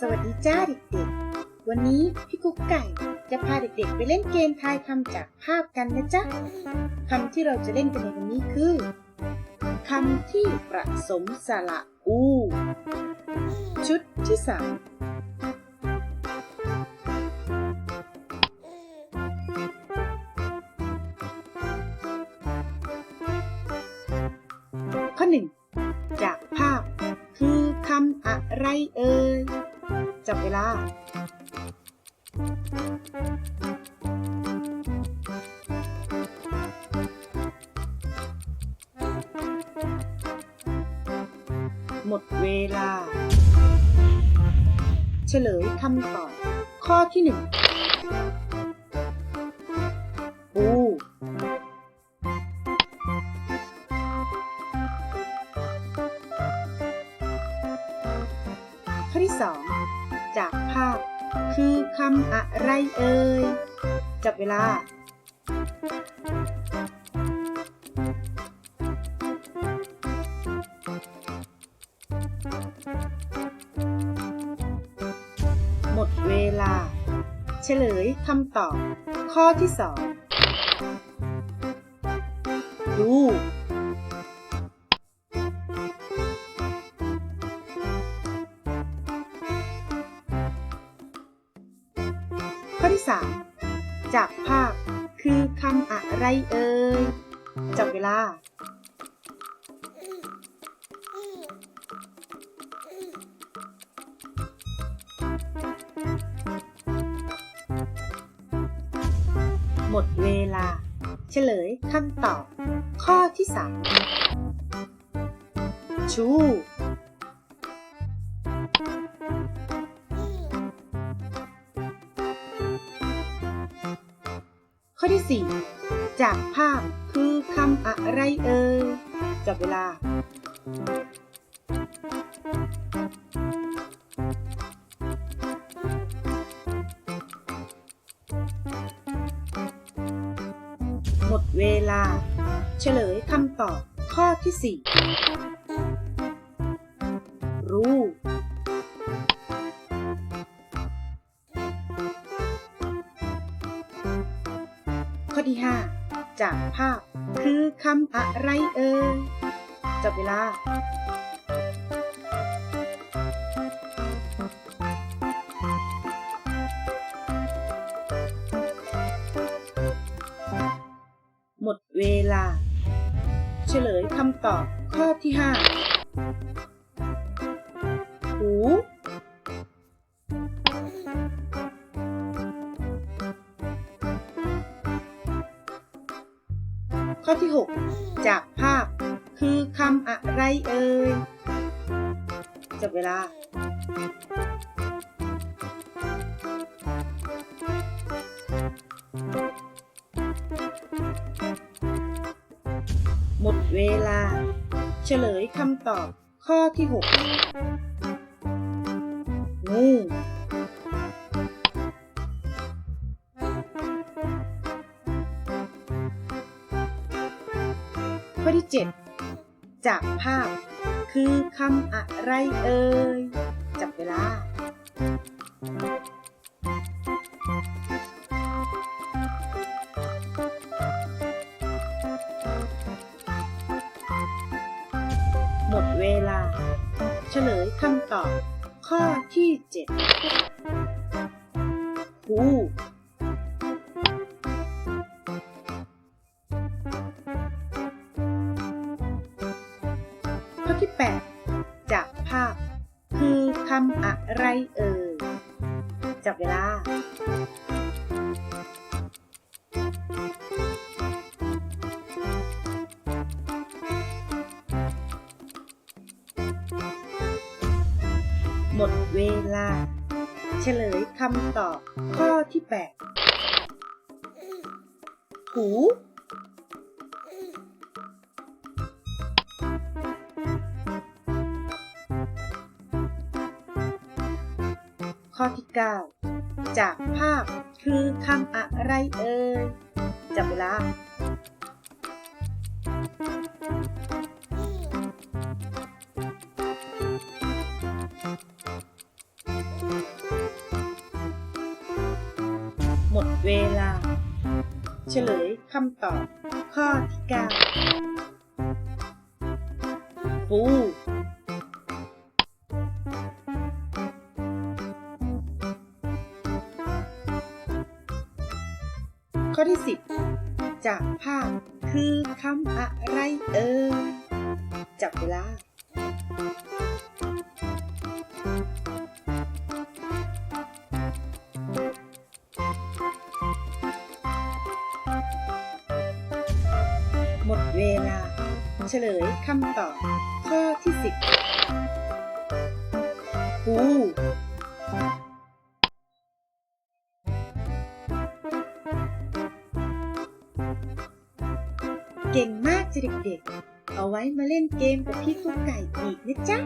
สวัสดีจ้าเด็กๆ วันนี้พี่กุ๊กไก่จะพาเด็กๆ ไปเล่นเกมทายคำจากภาพกันนะจ๊ะคำที่เราจะเล่นกันในวันนี้คือคำที่ประสมสระอู ชุดที่สามข้อหนึ่งจากภาพคือคำอะไรเอ่ย จับเวลาหมดเวลา เฉลยคำตอบ ข้อที่หนึ่งปูข้อที่สองาพ คือคำอะไรเอ่ย จับเวลา หมดเวลา เฉลยคำตอบ ข้อที่สองดู อที่สามจากภาพคือคำอะไรเอ่ยจับเวลาหมดเวลา เฉลยคำตอบ ข้อที่สามชู ข้อที่สี่จากภาพคือคำอะไรเอ่ยจับเวลาหมดเวลา เฉลยคำตอบข้อที่สี่รู้ ข้อที่5จากภาพคือคำอะไรเอ่ยจับเวลาหมดเวลา เฉลยคำตอบข้อที่ 5 ข้อที่ 6 จากภาพ คือคำอะไรเอ่ยจับเวลาหมดเวลา เฉลยคำตอบข้อที่ 6 งู ข้อที่ 7 จากภาพ คือคำอะไรเอ่ย จับเวลาหมดเวลา เฉลยคำตอบ ข้อที่ 7 ข้อที่ 8 จากภาพ คือคำอะไรเอ่ยจับเวลาหมดเวลา เฉลยคำตอบข้อที่ 8 หู ข้อที่ 9 จากภาพคือคำอะไรเอ่ยจับเวลาหมดเวลา เฉลยคำตอบ ข้อที่ 9 ฟู ข้อที่สิบจากภาพคือคำอะไรเอ่ยจับเวลาหมดเวลา เฉลยคำตอบ ข้อที่สิบปู เด็กๆ เอาไว้มาเล่นเกมกับพี่กุ๊กไก่อีกนะจ๊ะ